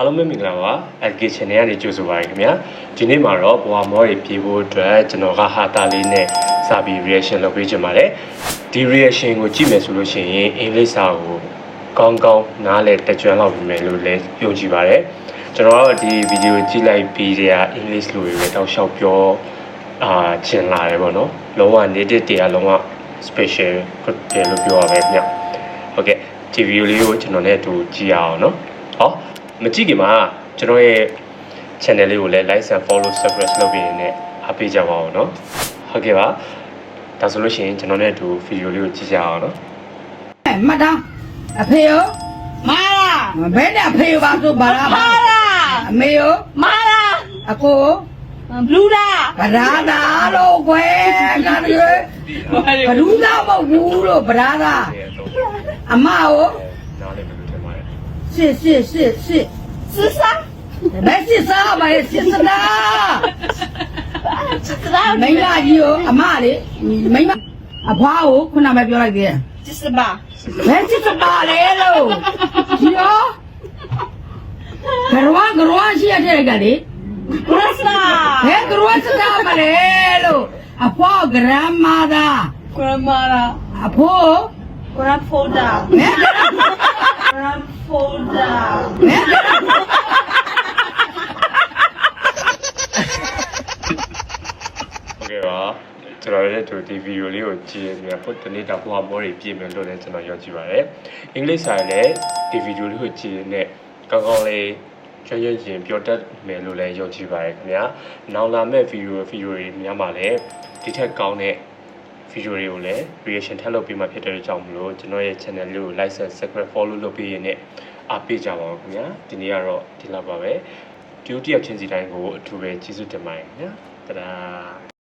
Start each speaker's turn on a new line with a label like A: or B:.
A: အားလုံးပဲမင်္ဂလာပါ education နဲ့ကနေကြိုဆိုပါရခင်ဗျာဒီနေ့မှာတော့ဘဝမောတွေပြေဖို့အတွက်ကျွန်တော်ကဟာတာလေးနဲ့စာပြီး reaction လုပ်ပေးချင်ပါတယ်ဒီ reaction ကိုကြည့်မယ်ဆိုလို့ရှိရင်အင်္ဂလိပ်စာကိုကောင်းကောင်းနားလည်တကြွလောက်ပြီမယ်လို့လည်းယုံကြည်ပါတယ်ကျွန်တော်ကတော့ဒီဗီဒီယိုကြည့်လိုက်ပြီးတဲ့အင်္ဂလိပ်လိုတွေပဲတောက်လျှောက်ပြောအာချင်လာတယ်ပေါ့နော်လုံးဝ native တရားလုံးဝ special တယ်လို့ပြောရမယ်ခင်ဗျဟုတ်ကဲ့ဒီဗီဒီယိုလေးကိုကျွန်တော်နဲ့အတူကြည့်ရအောင်နော်ဟော မကြည့်ခင်မှာကျွန်တော်ရဲ့ channel လေးကိုလည်း like and follow subscribe လုပ်ပြီးနေအားပေးကြပါအောင်နော်ဟုတ်ကဲ့ပါဒါဆိုလို့ရှိရင်ကျွန်တော်နဲ့အတူဗီဒီယိုလေးကိုကြည့်ကြအောင်နော်
B: မှတ်တာအဖေရော
C: မာလာ
B: ဘယ်နဲ့အဖေရောပါဆိုပါလား
C: မာလာ
B: အမေရော
C: မာလာ
B: အကို
C: ဘလူးလာ
B: ဗရာသာလို့ခွဲကတည်းကဘလူးသားမဟုတ်ဘူးလို့ဗရာသာအမရော
A: နားလည်မလို့ထင်ပါတယ်
B: စစ်စစ်စစ်စစ်
C: စစ်စာ
B: ဘယ်စစ်စားမလဲစစ်စနာ
C: စစ်စာ
B: မိန်းမကြီးရောအမလေမိန်းမအဖွားကိုခုနကပြောလိုက်သေးတယ်
C: စစ်စာ
B: ဘယ်စစ်စပါလဲလို့ဒီရောကရဝကရဝရှိရတဲ့ကလေ
C: ဘရစလာ
B: ဘယ်ကရဝစတာမလဲလို့အဖွားဂရမ်မာသာ
C: ဂရမာလာ
B: အဖိုး
C: ဂရဖိုဒါ
B: ဘယ်
C: ဂရဖိုဒါ
B: ဘယ်
A: ဟု တ်ကဲ့ပါကျွန်တော်ရဲ့ဒီဗီဒီယိုလေးကိုကြည့်ရတဲ့ပုတ်တနေ့တော့ဘဝမောတွေပြင်မယ်လို့လည်းကျွန်တော်ယုံကြည်ပါတယ်အင်္ဂလိပ်စာလည်းဒီဗီဒီယိုလေးကိုကြည့်ရတဲ့ကောင်းကောင်းလေးကျွမ်းကျွမ်းကျင်ပြောတတ်မယ်လို့လည်းယုံကြည်ပါတယ်ခင်ဗျာနောက်လာမယ့်ဗီဒီယိုဗီဒီယိုတွေများမှာလည်းဒီထက်ကောင်းတဲ့ဗီဒီယိုတွေကိုလည်း reaction ထပ်လုပ်ပေးမှဖြစ်တဲ့ကြောင့်မလို့ကျွန်တော်ရဲ့ channel လေးကို like and subscribe follow လုပ်ပေးရင်းနဲ့အားပေးကြပါဦးခင်ဗျာဒီနေ့ကတော့ဒီလောက်ပါပဲဒီတယောက်ချင်းစီတိုင်းကိုအထူးပဲကျေးဇူးတင်ပါတယ်ခင်ဗျာတဒါ